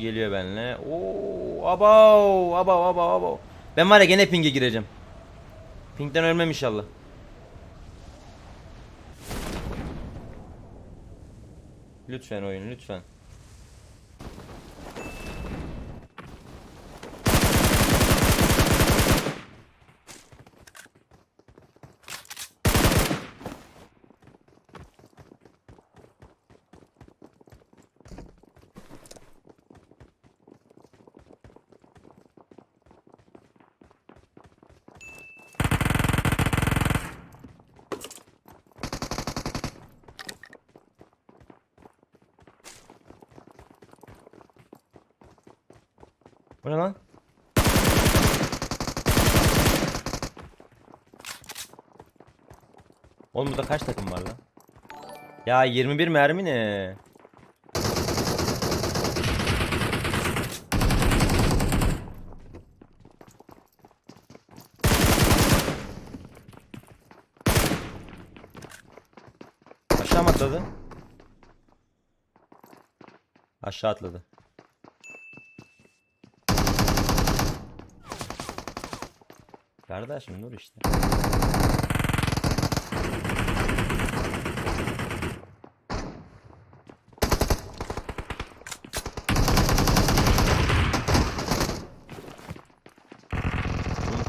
geliyor benimle. Oo, abav, abav, abav, abav. Ben var ya gene ping'e gireceğim. Ping'den ölmem inşallah. Lütfen oyun, lütfen. Bu ne lan? Oğlum burada kaç takım var lan? Ya 21 mermi ne? Aşağı atladı? Aşağı atladı. Kardeşim dur işte.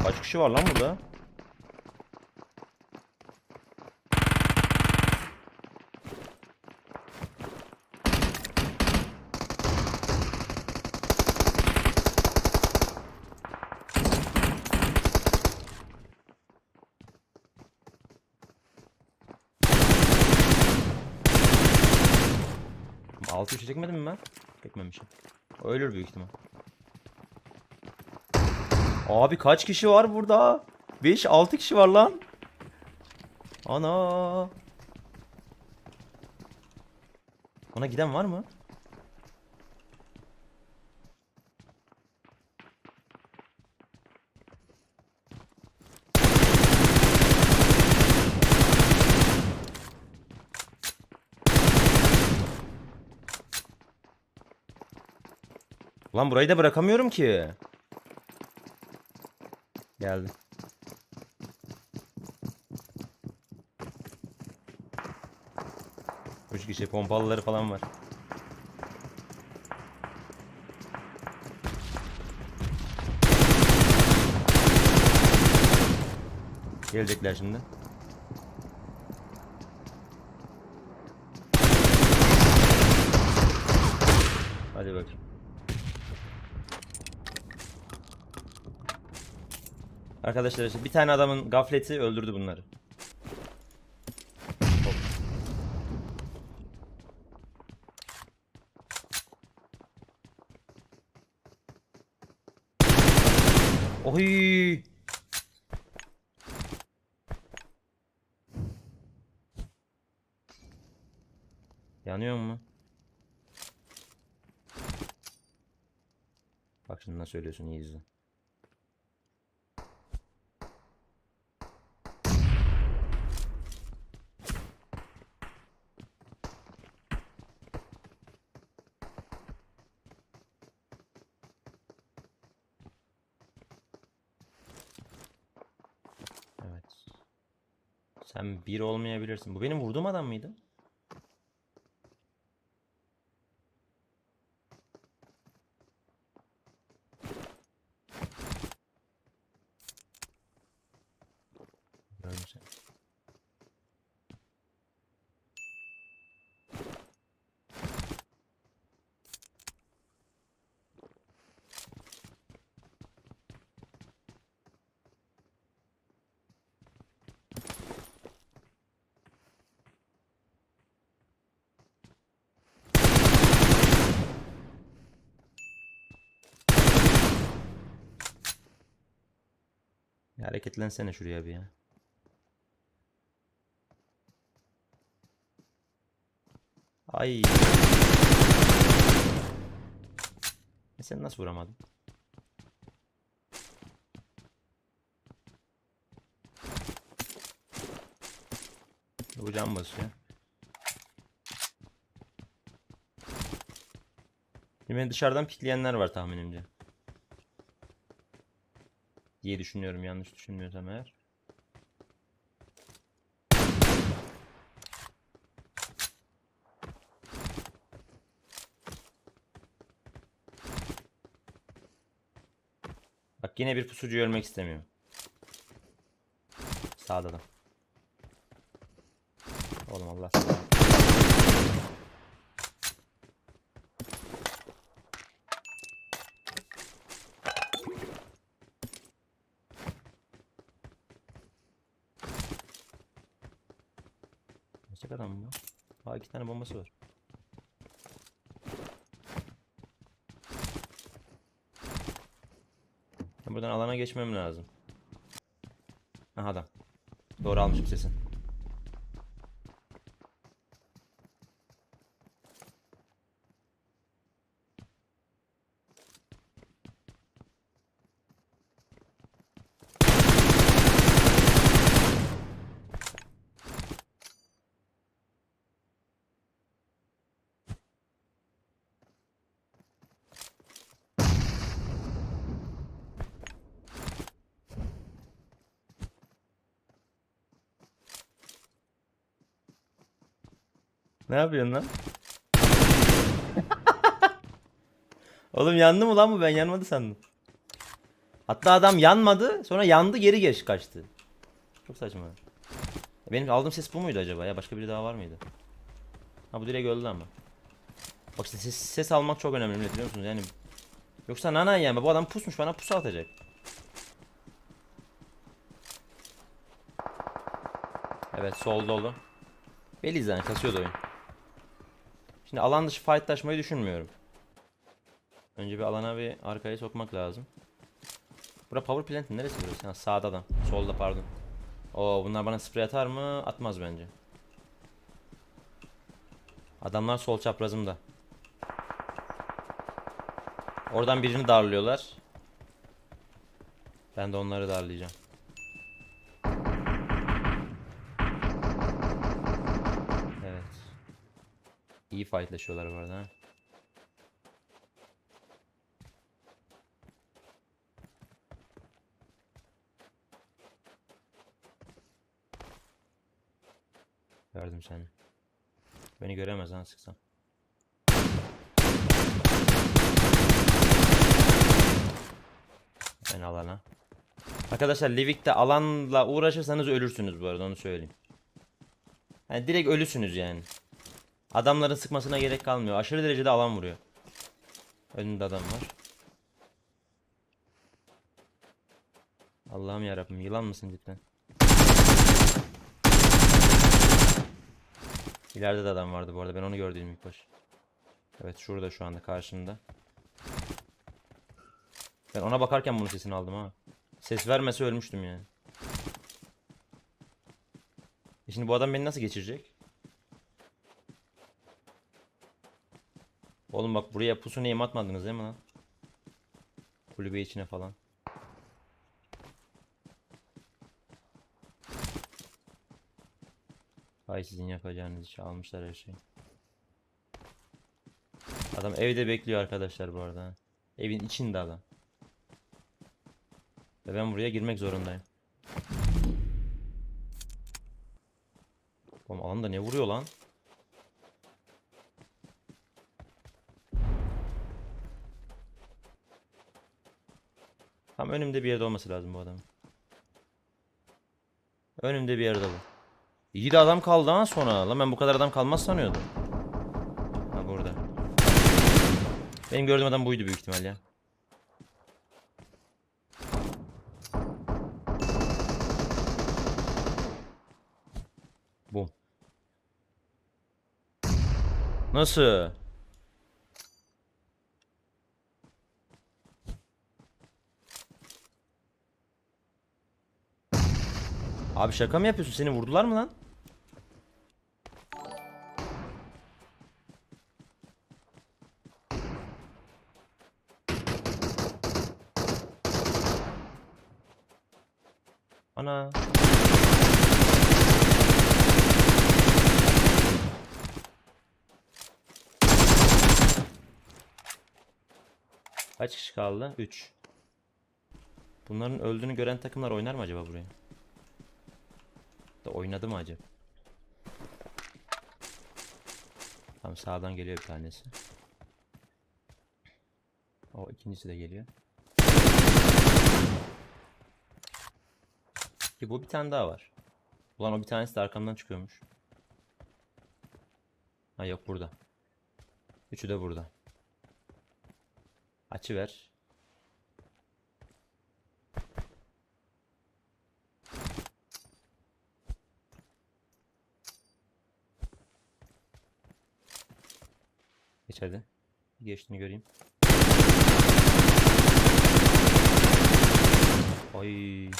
Kaç kişi var lan burada? Altı üçe çekmedim mi ben? Çekmemişim. Ölür büyük ihtimal. Abi kaç kişi var burada? 5 6 kişi var lan. Ana. Ona giden var mı? Ulan burayı da bırakamıyorum ki. Geldi. Üç kişi pompalıları falan var. Gelecekler şimdi. Hadi bakayım. Arkadaşlar işte bir tane adamın gafleti öldürdü bunları. Oy! Yanıyor mu? Bak şimdi nasıl söylüyorsun iyi izle. Evet. Sen bir olmayabilirsin. Bu benim vurduğum adam mıydı? Gördüm seni. Bir hareketlensene şuraya bir ya. Ay. E sen nasıl vuramadın? Bu can basıyor. Beni dışarıdan pikleyenler var tahminimce. Diye düşünüyorum yanlış düşünmüyorsam eğer. Bak yine bir pusucu ölmek istemiyorum. Sağda da. Oğlum Allah sağ Gerçek adam mı? bu? Aa iki tane bombası var. Buradan alana geçmem lazım. Aha adam. Doğru almışım sesin. Ne yapıyorsun lan? Oğlum yandı mı lan bu? Ben yanmadı sandım. Hatta adam yanmadı, sonra yandı geri geç kaçtı. Çok saçma. Benim aldığım ses bu muydu acaba ya? Başka biri daha var mıydı? Ha bu direkt öldü ama. Bak işte ses, ses almak çok önemli biliyor musunuz? Yani Yoksa nana yeme bu adam pusmuş bana pusu atacak. Evet sol dolu. Belli zaten kasıyordu oyun. Şimdi alan dışı fightlaşmayı düşünmüyorum. Önce bir alana bir arkaya sokmak lazım. Bura power plant neresi burası? Ha, sağda adam. Solda pardon. Oo bunlar bana sprey atar mı? Atmaz bence. Adamlar sol çaprazımda. Oradan birini darlıyorlar. Ben de onları darlayacağım. İyi fightlaşıyorlar bu arada. Gördüm seni. Beni göremez ha sıksam. Ben alana. Arkadaşlar Livik'te alanla uğraşırsanız ölürsünüz bu arada onu söyleyeyim. Yani direkt ölüsünüz yani. Adamların sıkmasına gerek kalmıyor. Aşırı derecede alan vuruyor. Önünde adam var. Allah'ım yarabbim yılan mısın cidden? İleride de adam vardı bu arada ben onu gördüm ilk baş. Evet şurada şu anda karşımda. Ben ona bakarken bunun sesini aldım ha. Ses vermese ölmüştüm yani. E şimdi bu adam beni nasıl geçirecek? Oğlum bak buraya pusu neyim atmadınız değil mi lan? Kulübe içine falan. Hay sizin yapacağınız işi almışlar her şeyi. Adam evde bekliyor arkadaşlar bu arada. Evin içinde adam. Ve ben buraya girmek zorundayım. Oğlum alanda ne vuruyor lan? Tam önümde bir yerde olması lazım bu adamın. Önümde bir yerde bu. İyi de adam kaldı ha sonra. Lan ben bu kadar adam kalmaz sanıyordum. Ha burada. Benim gördüğüm adam buydu büyük ihtimal ya. Bum. Nasıl? Abi şaka mı yapıyorsun? Seni vurdular mı lan? Ana. Kaç kişi kaldı? 3. Bunların öldüğünü gören takımlar oynar mı acaba buraya? Oynadı mı acaba? Tam sağdan geliyor bir tanesi. O ikincisi de geliyor. Ki bu bir tane daha var. Ulan o bir tanesi de arkamdan çıkıyormuş. Ha yok burada. Üçü de burada. Açı ver. Geç hadi. Geçtiğini göreyim. Ay.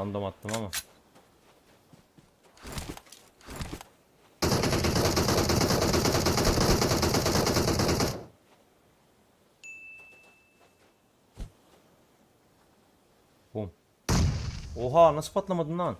Random attım ama. Bum. Oha nasıl patlamadın lan?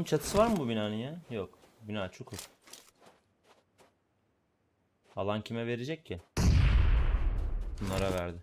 Bunun çatısı var mı bu binanın ya? Yok. Bina çukur. Alan kime verecek ki? Bunlara verdi.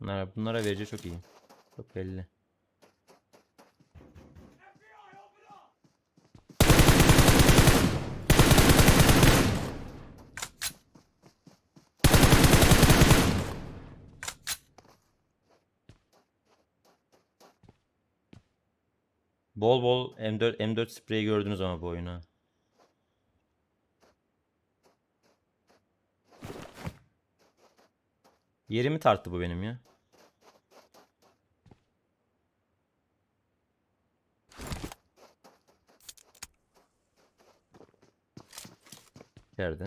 Bunlara, bunlara vereceği çok iyi. Çok belli. Bol bol M4 M4 spreyi gördünüz ama bu oyuna. Yerimi tarttı bu benim ya. Nerede?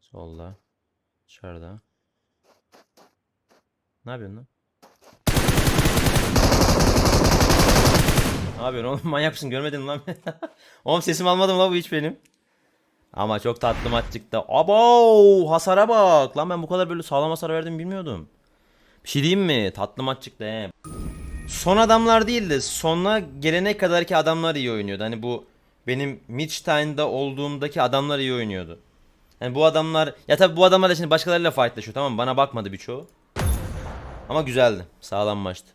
Solda. Dışarıda. Ne yapıyorsun lan? Ne yapıyorsun oğlum? Manyak mısın? Görmedin lan? oğlum sesimi almadım lan bu hiç benim. Ama çok tatlı maç çıktı. Abo! Hasara bak. Lan ben bu kadar böyle sağlam hasar verdim bilmiyordum. Bir şey diyeyim mi? Tatlı maç çıktı he. Son adamlar değil de sona gelene kadar ki adamlar iyi oynuyordu. Hani bu benim Midstein'da olduğumdaki adamlar iyi oynuyordu. Yani bu adamlar ya tabi bu adamlar da şimdi başkalarıyla fightlaşıyor tamam mı? Bana bakmadı birçoğu. Ama güzeldi. Sağlam maçtı.